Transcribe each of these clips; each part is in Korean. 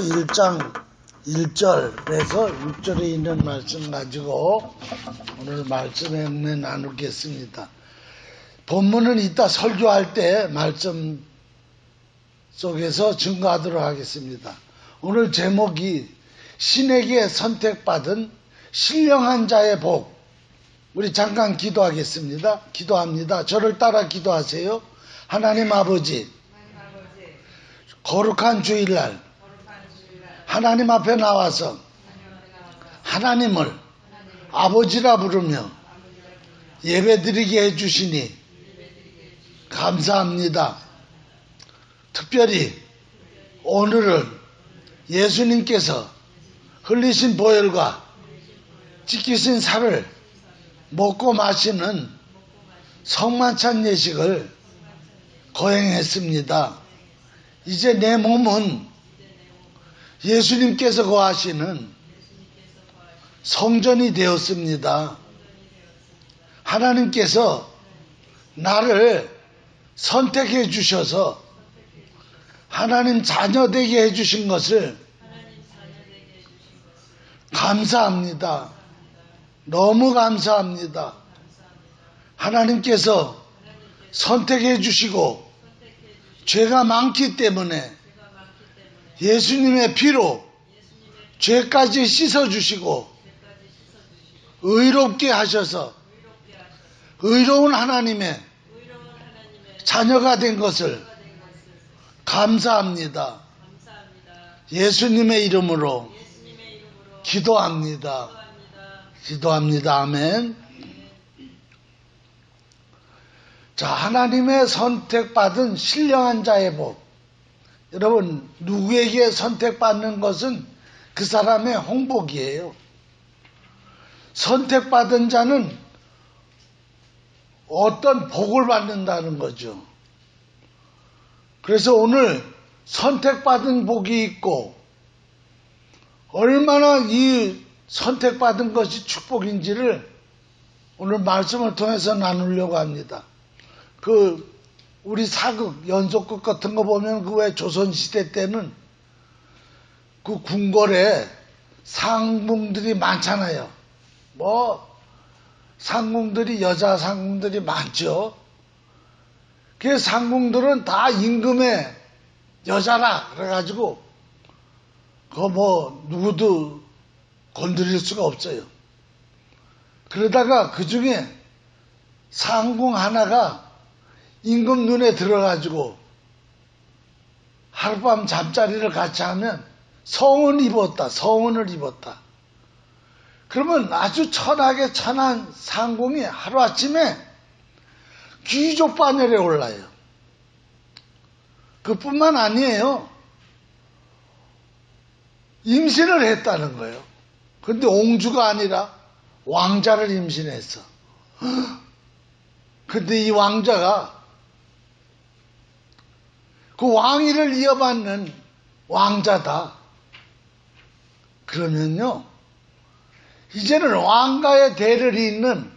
1장 1절에서 6절에 있는 말씀 가지고 오늘 말씀에 나누겠습니다. 본문은 이따 설교할 때 말씀 속에서 증거하도록 하겠습니다. 오늘 제목이 신에게 선택받은 신령한 자의 복. 우리 잠깐 기도하겠습니다. 기도합니다. 저를 따라 기도하세요. 하나님 아버지, 거룩한 주일날 하나님 앞에 나와서 하나님을 아버지라 부르며 예배드리게 해주시니 감사합니다. 특별히 오늘은 예수님께서 흘리신 보혈과 찢기신 살을 먹고 마시는 성만찬 예식을 거행했습니다. 이제 내 몸은 예수님께서 거하시는 성전이 되었습니다. 하나님께서 나를 선택해 주셔서 하나님 자녀 되게 해 주신 것을 감사합니다. 너무 감사합니다. 하나님께서 선택해 주시고 죄가 많기 때문에 예수님의 피로 죄까지 씻어주시고 의롭게 하셔서 의로운 하나님의 자녀가 된 것을 감사합니다. 예수님의 이름으로 기도합니다. 기도합니다. 아멘. 자, 하나님의 선택받은 신령한 자의 복. 여러분, 누구에게 선택받는 것은 그 사람의 홍복이에요. 선택받은 자는 어떤 복을 받는다는 거죠. 그래서 오늘 선택받은 복이 있고, 얼마나 이 선택받은 것이 축복인지를 오늘 말씀을 통해서 나누려고 합니다. 그 우리 사극, 연속극 같은 거 보면 그 왜 조선시대 때는 그 궁궐에 상궁들이 많잖아요. 뭐, 상궁들이, 여자 상궁들이 많죠. 그 상궁들은 다 임금의 여자라. 그래가지고, 그 뭐, 누구도 건드릴 수가 없어요. 그러다가 그 중에 상궁 하나가 임금 눈에 들어가지고 하룻밤 잠자리를 같이 하면 성은 입었다. 성은을 입었다. 그러면 아주 천하게 천한 상공이 하루아침에 귀족 반열에 올라요. 그뿐만 아니에요. 임신을 했다는 거예요. 근데 옹주가 아니라 왕자를 임신했어. 근데 이 왕자가 그 왕위를 이어받는 왕자다. 그러면요, 이제는 왕가의 대를 잇는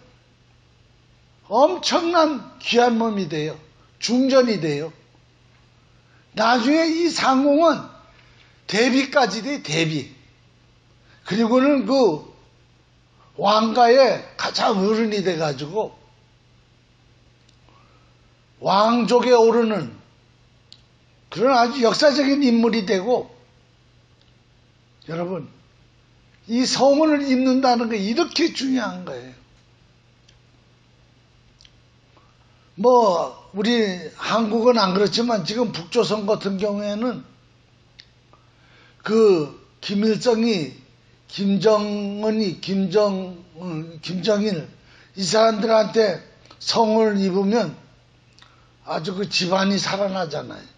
엄청난 귀한 몸이 돼요. 중전이 돼요. 나중에 이 상공은 대비까지 돼, 대비. 그리고는 그 왕가의 가장 어른이 돼가지고 왕족에 오르는 그런 아주 역사적인 인물이 되고 여러분 이 성원을 입는다는 게 이렇게 중요한 거예요. 뭐 우리 한국은 안 그렇지만 지금 북조선 같은 경우에는 그 김일성이 김정은이 김정 김정일 이 사람들한테 성을 입으면 아주 그 집안이 살아나잖아요.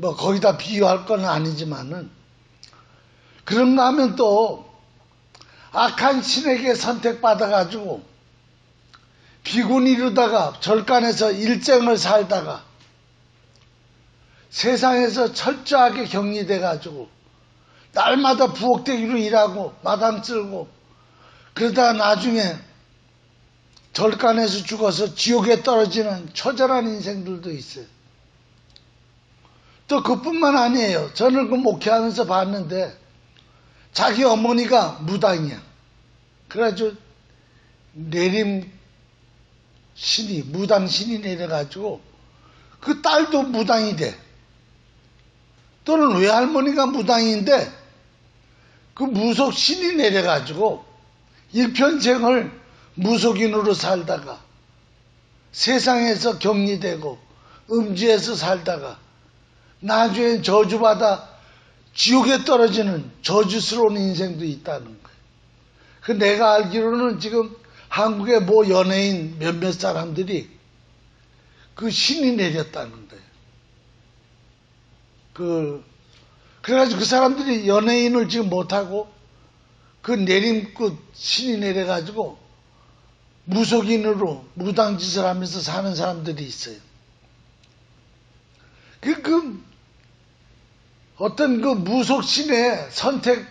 뭐 거기다 비유할 건 아니지만은 그런가 하면 또 악한 신에게 선택받아가지고 비군 이루다가 절간에서 일정을 살다가 세상에서 철저하게 격리돼가지고 날마다 부엌대기로 일하고 마당 쓸고 그러다 나중에 절간에서 죽어서 지옥에 떨어지는 처절한 인생들도 있어요. 또 그뿐만 아니에요. 저는 그 목회하면서 봤는데 자기 어머니가 무당이야. 그래가지고 내림 신이 무당 신이 내려가지고 그 딸도 무당이 돼. 또는 외할머니가 무당인데 그 무속 신이 내려가지고 일편생을 무속인으로 살다가 세상에서 격리되고 음지에서 살다가 나중에 저주받아 지옥에 떨어지는 저주스러운 인생도 있다는 거예요. 그 내가 알기로는 지금 한국의 모 연예인 몇몇 사람들이 그 신이 내렸다는 거예요. 그, 그래가지고 그 사람들이 연예인을 지금 못하고 그 내림끝 신이 내려가지고 무속인으로 무당짓을 하면서 사는 사람들이 있어요. 그, 그, 어떤 그 무속신의 선택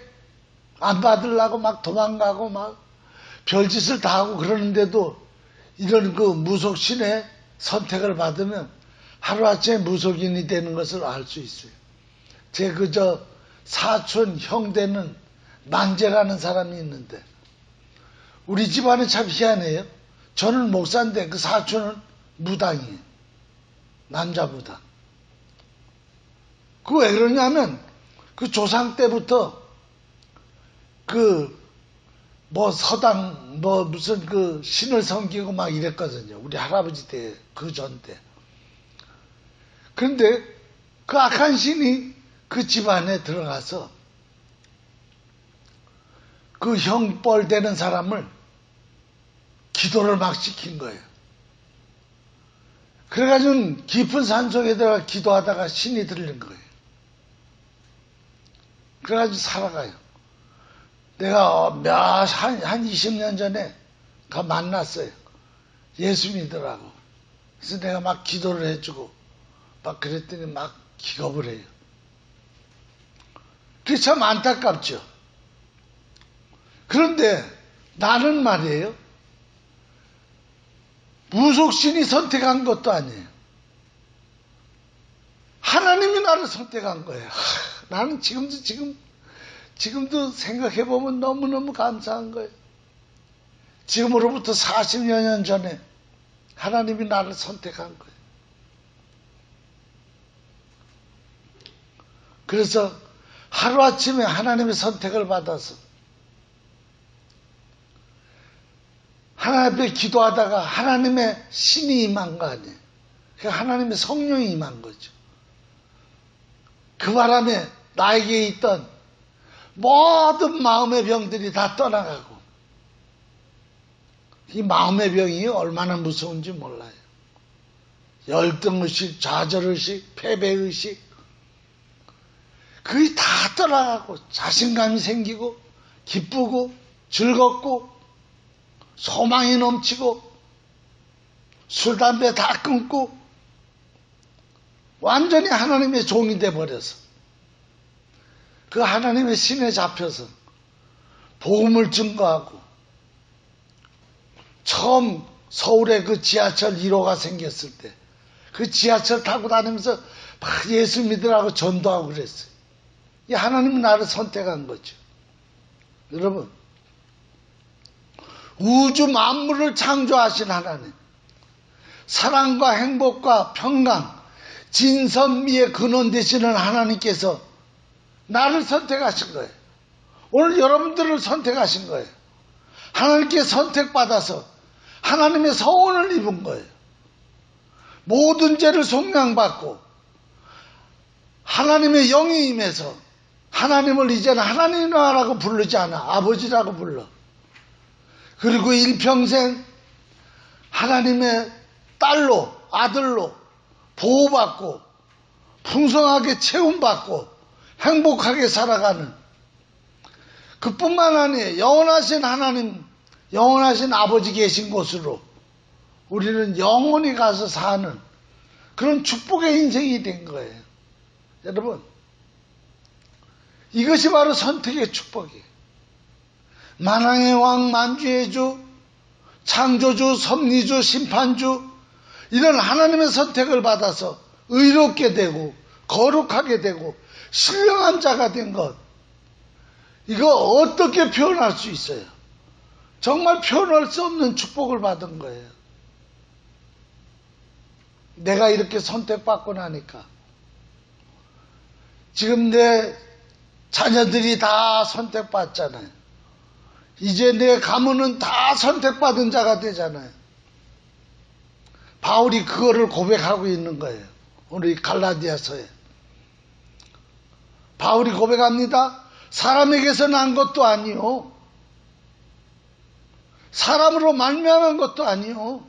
안 받으려고 막 도망가고 막 별짓을 다 하고 그러는데도 이런 그 무속신의 선택을 받으면 하루아침에 무속인이 되는 것을 알 수 있어요. 제 그저 사촌 형 되는 만재라는 사람이 있는데 우리 집안은 참 희한해요. 저는 목사인데 그 사촌은 무당이에요. 남자 무당. 그 왜 그러냐면 그 조상 때부터 그 뭐 서당 뭐 무슨 그 신을 섬기고 막 이랬거든요. 우리 할아버지 때 그 전 때. 그런데 그 악한 신이 그 집안에 들어가서 그 형벌 되는 사람을 기도를 막 시킨 거예요. 그래가지고 깊은 산 속에 들어가 기도하다가 신이 들린 거예요. 그래가지고 살아가요. 내가 몇, 한, 한 20년 전에 가 만났어요. 예수 믿으라고. 그래서 내가 막 기도를 해주고, 막 그랬더니 막 기겁을 해요. 그게 참 안타깝죠. 그런데 나는 말이에요. 무속신이 선택한 것도 아니에요. 하나님이 나를 선택한 거예요. 하, 나는 지금도 지금 지금도 생각해 보면 너무너무 감사한 거예요. 지금으로부터 40여 년 전에 하나님이 나를 선택한 거예요. 그래서 하루아침에 하나님의 선택을 받아서 하나님 앞에 기도하다가 하나님의 신이 임한 거 아니에요. 하나님의 성령이 임한 거죠. 그 바람에 나에게 있던 모든 마음의 병들이 다 떠나가고 이 마음의 병이 얼마나 무서운지 몰라요. 열등의식, 좌절의식, 패배의식 그게 다 떠나가고 자신감이 생기고 기쁘고 즐겁고 소망이 넘치고 술, 담배 다 끊고 완전히 하나님의 종이 돼 버려서 그 하나님의 신에 잡혀서 복음을 증거하고 처음 서울에 그 지하철 1호가 생겼을 때 그 지하철 타고 다니면서 막 예수 믿으라고 전도하고 그랬어요. 이 하나님이 나를 선택한 거죠. 여러분 우주 만물을 창조하신 하나님 사랑과 행복과 평강 진선미의 근원 되시는 하나님께서 나를 선택하신 거예요. 오늘 여러분들을 선택하신 거예요. 하나님께 선택받아서 하나님의 서원을 입은 거예요. 모든 죄를 속량받고 하나님의 영이 임해서 하나님을 이제는 하나님이라고 부르지 않아. 아버지라고 불러. 그리고 일평생 하나님의 딸로, 아들로 보호받고 풍성하게 채움받고 행복하게 살아가는 그뿐만 아니에요. 영원하신 하나님, 영원하신 아버지 계신 곳으로 우리는 영원히 가서 사는 그런 축복의 인생이 된 거예요. 여러분, 이것이 바로 선택의 축복이에요. 만왕의 왕, 만주의 주, 창조주, 섭리주, 심판주, 이런 하나님의 선택을 받아서 의롭게 되고 거룩하게 되고 신령한 자가 된 것. 이거 어떻게 표현할 수 있어요? 정말 표현할 수 없는 축복을 받은 거예요. 내가 이렇게 선택받고 나니까. 지금 내 자녀들이 다 선택받잖아요. 이제 내 가문은 다 선택받은 자가 되잖아요. 바울이 그거를 고백하고 있는 거예요. 오늘 이 갈라디아서에. 바울이 고백합니다. 사람에게서 난 것도 아니요. 사람으로 말미암은 것도 아니요.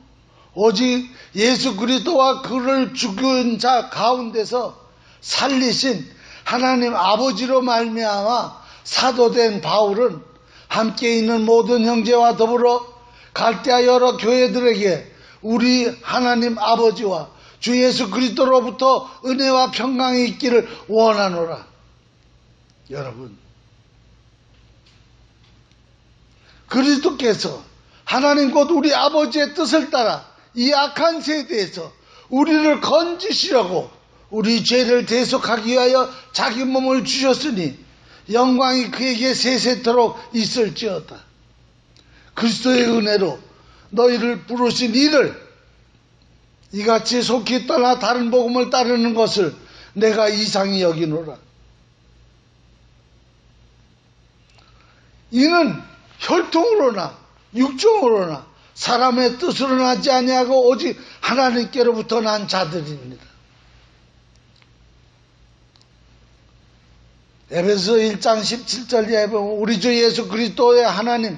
오직 예수 그리스도와 그를 죽은 자 가운데서 살리신 하나님 아버지로 말미암아 사도된 바울은 함께 있는 모든 형제와 더불어 갈대아 여러 교회들에게 우리 하나님 아버지와 주 예수 그리스도로부터 은혜와 평강이 있기를 원하노라. 여러분, 그리스도께서 하나님 곧 우리 아버지의 뜻을 따라 이 악한 세대에서 우리를 건지시려고 우리 죄를 대속하기 위하여 자기 몸을 주셨으니 영광이 그에게 세세토록 있을지어다. 그리스도의 은혜로 너희를 부르신 이를 이같이 속히 떠나 다른 복음을 따르는 것을 내가 이상히 여기노라. 이는 혈통으로나 육종으로나 사람의 뜻으로 나지 아니하고 오직 하나님께로부터 난 자들입니다. 에베소 1장 17절에 보면 우리 주 예수 그리스도의 하나님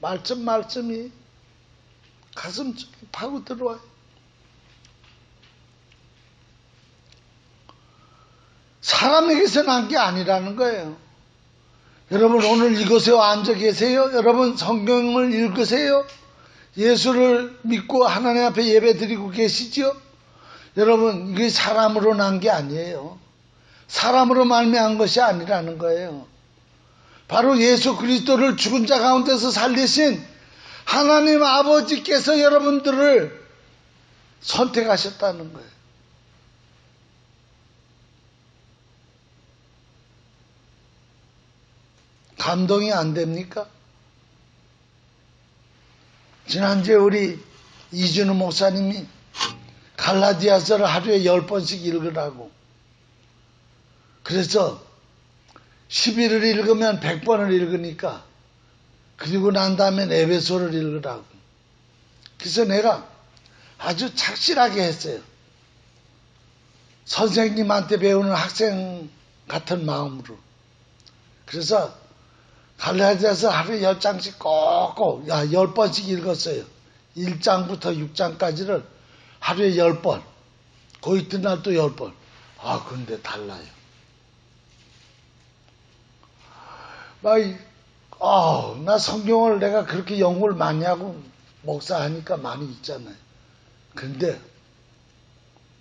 말씀 말씀이 가슴 파고 들어와요. 사람에게서 난 게 아니라는 거예요. 여러분 오늘 이곳에 앉아 계세요? 여러분 성경을 읽으세요? 예수를 믿고 하나님 앞에 예배 드리고 계시죠? 여러분 이게 사람으로 난 게 아니에요. 사람으로 말미암은 것이 아니라는 거예요. 바로 예수 그리스도를 죽은 자 가운데서 살리신 하나님 아버지께서 여러분들을 선택하셨다는 거예요. 감동이 안 됩니까? 지난주에 우리 이준우 목사님이 갈라디아서를 하루에 열 번씩 읽으라고. 그래서 11을 읽으면 100번을 읽으니까 그리고 난 다음에 에베소를 읽으라고. 그래서 내가 아주 착실하게 했어요. 선생님한테 배우는 학생 같은 마음으로. 그래서 갈라디아서 하루에 열 장씩 꼭꼭 야, 열 번씩 읽었어요. 1장부터 6장까지를 하루에 열 번. 그 이튿날 또 열 번. 아, 근데 달라요. 막, 아, 나 성경을 내가 그렇게 연구를 많이 하고 목사하니까 많이 있잖아요. 근데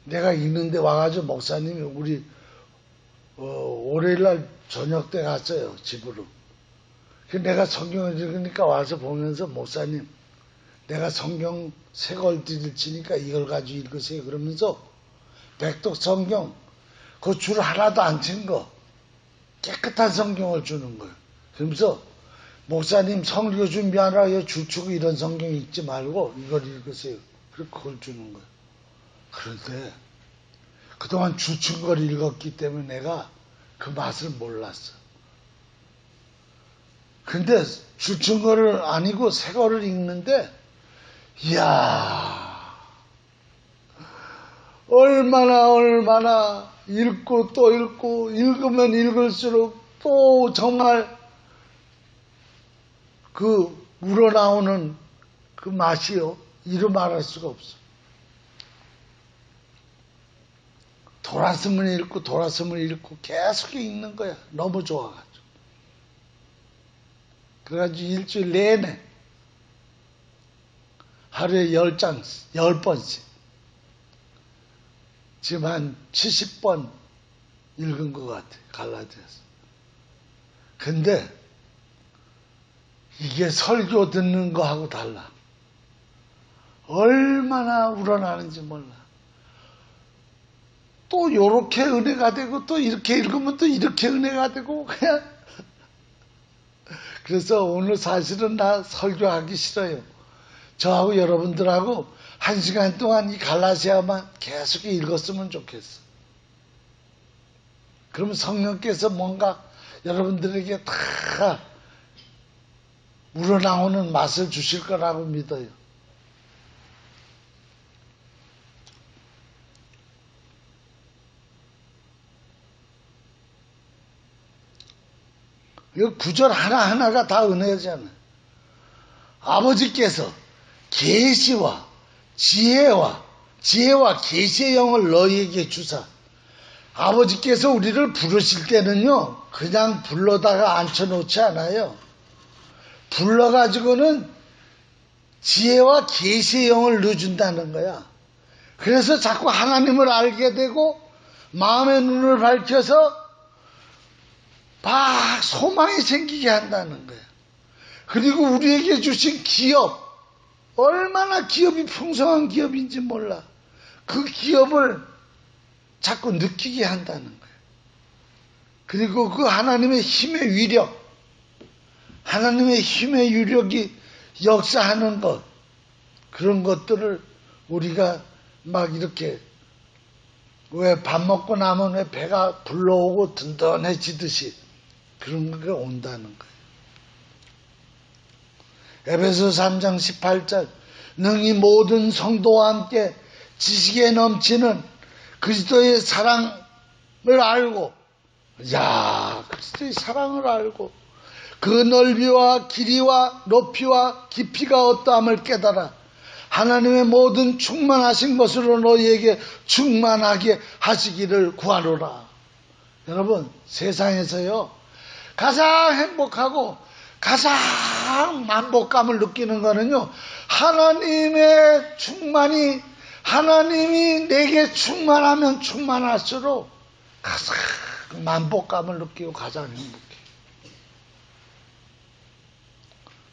내가 있는데 와가지고 목사님이 우리 어, 월요일날 저녁 때 갔어요 집으로. 내가 성경을 읽으니까 와서 보면서 목사님 내가 성경 새 걸들을 치니까 이걸 가지고 읽으세요 그러면서 백독 성경 그 줄 하나도 안 친 거 깨끗한 성경을 주는 거예요. 그러면서 목사님 성교 준비하라 줄 치고 이런 성경 읽지 말고 이걸 읽으세요. 그리고 그걸 주는 거예요. 그런데 그동안 주춘 걸 읽었기 때문에 내가 그 맛을 몰랐어. 근데 주춘 거를 아니고 새 거를 읽는데 이야 얼마나 얼마나 읽고 또 읽고 읽으면 읽을수록 또 정말 그 우러나오는 그 맛이요 이루 말할 수가 없어. 돌았으면 읽고 돌았으면 읽고 계속 읽는 거야. 너무 좋아가지고. 그래가지고 일주일 내내 하루에 열 장, 열 번씩. 지금 한 70번 읽은 것 같아, 갈라디아서. 근데 이게 설교 듣는 거하고 달라. 얼마나 우러나는지 몰라. 또 요렇게 은혜가 되고 또 이렇게 읽으면 또 이렇게 은혜가 되고 그냥 그래서 오늘 사실은 나 설교하기 싫어요. 저하고 여러분들하고 한 시간 동안 이 갈라시아만 계속 읽었으면 좋겠어. 그러면 성령께서 뭔가 여러분들에게 다 우러나오는 맛을 주실 거라고 믿어요. 이 구절 하나하나가 다 은혜잖아요. 아버지께서 계시와 지혜와 지혜와 계시의 영을 너희에게 주사 아버지께서 우리를 부르실 때는요 그냥 불러다가 앉혀놓지 않아요 불러가지고는 지혜와 계시의 영을 넣어준다는 거야 그래서 자꾸 하나님을 알게 되고 마음의 눈을 밝혀서 막 소망이 생기게 한다는 거야 그리고 우리에게 주신 기업 얼마나 기업이 풍성한 기업인지 몰라. 그 기업을 자꾸 느끼게 한다는 거예요. 그리고 그 하나님의 힘의 위력, 하나님의 힘의 위력이 역사하는 것, 그런 것들을 우리가 막 이렇게 왜 밥 먹고 나면 왜 배가 불러오고 든든해지듯이 그런 게 온다는 거예요. 에베소 3장 18절 능히 모든 성도와 함께 지식에 넘치는 그리스도의 사랑을 알고 야 그리스도의 사랑을 알고 그 넓이와 길이와 높이와 깊이가 어떠함을 깨달아 하나님의 모든 충만하신 것으로 너희에게 충만하게 하시기를 구하노라. 여러분 세상에서요 가장 행복하고 가장 만복감을 느끼는 거는요, 하나님의 충만이, 하나님이 내게 충만하면 충만할수록 가장 만복감을 느끼고 가장 행복해.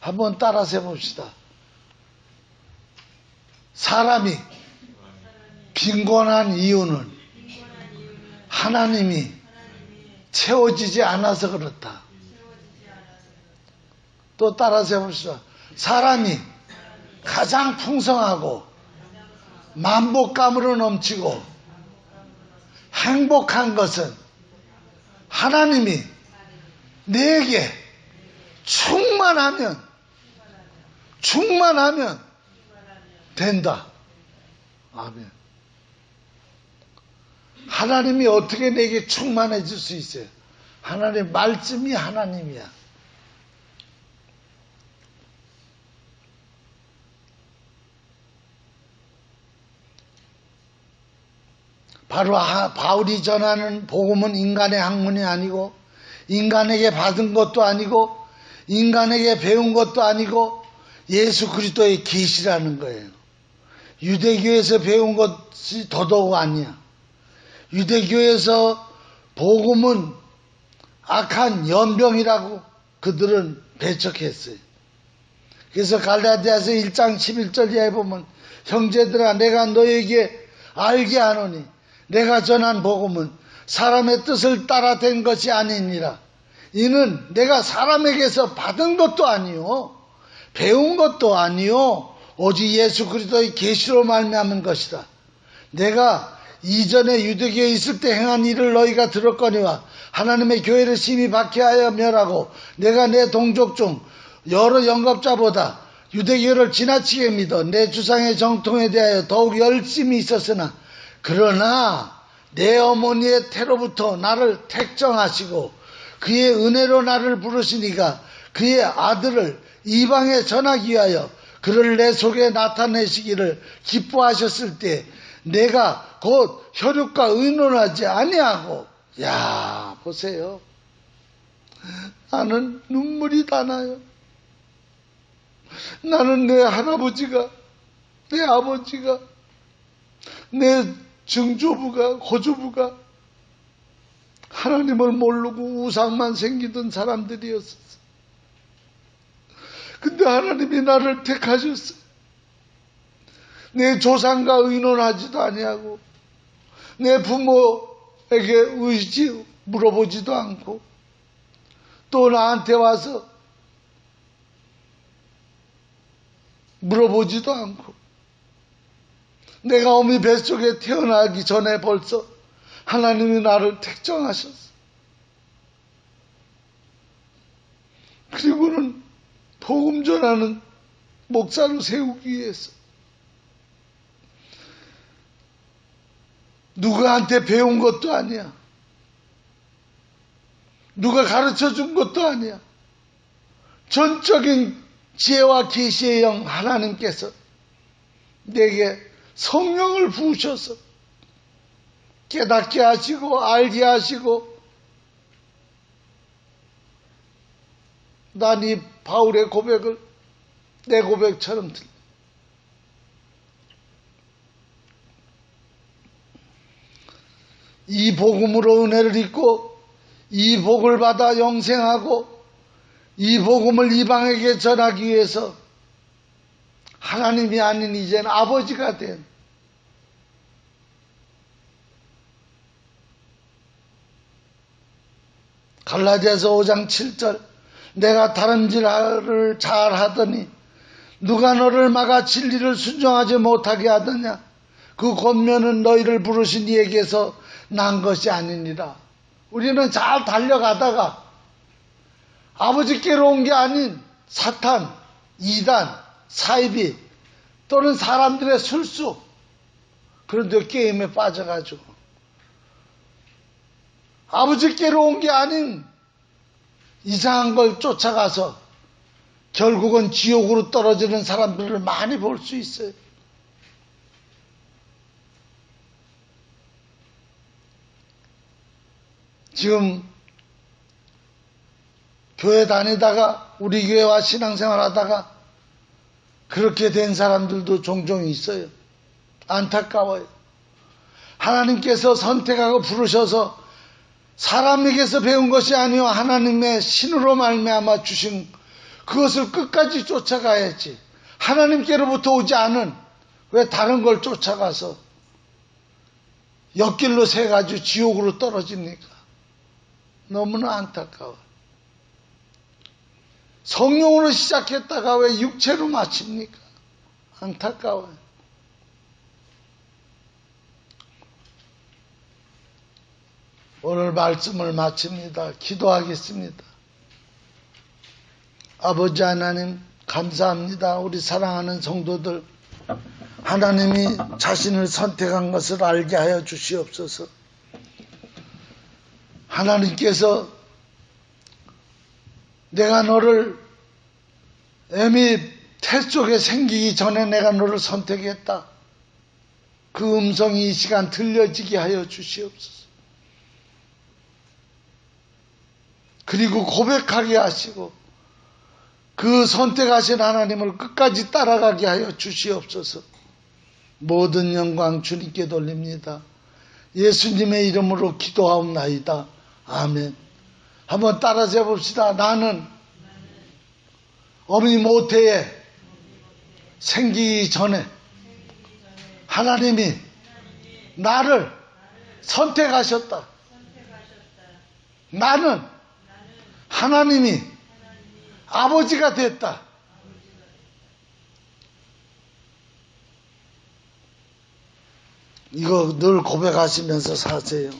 한번 따라서 해봅시다. 사람이 빈곤한 이유는 하나님이 채워지지 않아서 그렇다. 또 따라서 해봅시다. 사람이 가장 풍성하고 만복감으로 넘치고 행복한 것은 하나님이 내게 충만하면 충만하면 된다. 아멘. 하나님이 어떻게 내게 충만해질 수 있어요? 하나님 말씀이 하나님이야. 바로 바울이 전하는 복음은 인간의 학문이 아니고 인간에게 받은 것도 아니고 인간에게 배운 것도 아니고 예수 그리스도의 계시라는 거예요. 유대교에서 배운 것이 더더욱 아니야. 유대교에서 복음은 악한 연병이라고 그들은 배척했어요. 그래서 갈라디아서 1장 11절 이하에 보면 형제들아 내가 너에게 알게 하노니 내가 전한 복음은 사람의 뜻을 따라 된 것이 아니니라. 이는 내가 사람에게서 받은 것도 아니요 배운 것도 아니요 오직 예수 그리스도의 계시로 말미암은 것이다. 내가 이전에 유대교에 있을 때 행한 일을 너희가 들었거니와 하나님의 교회를 심히 박해하여 멸하고 내가 내 동족 중 여러 영겁자보다 유대교를 지나치게 믿어 내 주상의 정통에 대하여 더욱 열심히 있었으나 그러나 내 어머니의 태로부터 나를 택정하시고 그의 은혜로 나를 부르시니까 그의 아들을 이방에 전하기 위하여 그를 내 속에 나타내시기를 기뻐하셨을 때 내가 곧 혈육과 의논하지 아니하고 야 보세요. 나는 눈물이 다 나요. 나는 내 할아버지가 내 아버지가 내 증조부가 고조부가 하나님을 모르고 우상만 생기던 사람들이었어. 근데 하나님이 나를 택하셨어. 내 조상과 의논하지도 아니하고 내 부모에게 의지 물어보지도 않고 또 나한테 와서 물어보지도 않고 내가 어미 뱃속에 태어나기 전에 벌써 하나님이 나를 택정하셨어. 그리고는 복음 전하는 목사로 세우기 위해서 누구한테 배운 것도 아니야. 누가 가르쳐 준 것도 아니야. 전적인 지혜와 계시의 영 하나님께서 내게 성령을 부으셔서 깨닫게 하시고 알게 하시고 난이 바울의 고백을 내 고백처럼 들. 이 복음으로 은혜를 입고 이 복을 받아 영생하고 이 복음을 이방에게 전하기 위해서 하나님이 아닌 이제는 아버지가 된 갈라디아서 5장 7절 내가 다른질을 잘 하더니 누가 너를 막아 진리를 순종하지 못하게 하더냐? 그 권면은 너희를 부르신 이에게서 난 것이 아니니라. 우리는 잘 달려가다가 아버지께로 온 게 아닌 사탄, 이단, 사이비 또는 사람들의 술수 그런데 게임에 빠져가지고 아버지께로 온 게 아닌 이상한 걸 쫓아가서 결국은 지옥으로 떨어지는 사람들을 많이 볼 수 있어요. 지금 교회 다니다가 우리 교회와 신앙생활 하다가 그렇게 된 사람들도 종종 있어요. 안타까워요. 하나님께서 선택하고 부르셔서 사람에게서 배운 것이 아니요 하나님의 신으로 말미암아 주신 그것을 끝까지 쫓아가야지. 하나님께로부터 오지 않은 왜 다른 걸 쫓아가서 옆길로 새 가지고 지옥으로 떨어집니까? 너무나 안타까워. 성령으로 시작했다가 왜 육체로 마칩니까? 안타까워요. 오늘 말씀을 마칩니다. 기도하겠습니다. 아버지 하나님, 감사합니다. 우리 사랑하는 성도들, 하나님이 자신을 선택한 것을 알게 하여 주시옵소서. 하나님께서 내가 너를 애미 태 속에 생기기 전에 내가 너를 선택했다. 그 음성이 이 시간 들려지게 하여 주시옵소서. 그리고 고백하게 하시고 그 선택하신 하나님을 끝까지 따라가게 하여 주시옵소서. 모든 영광 주님께 돌립니다. 예수님의 이름으로 기도하옵나이다. 아멘. 한번 따라서 해봅시다. 나는 어머니 모태에 생기기 전에 하나님이 나를 선택하셨다. 나는 하나님이 아버지가 됐다. 이거 늘 고백하시면서 사세요.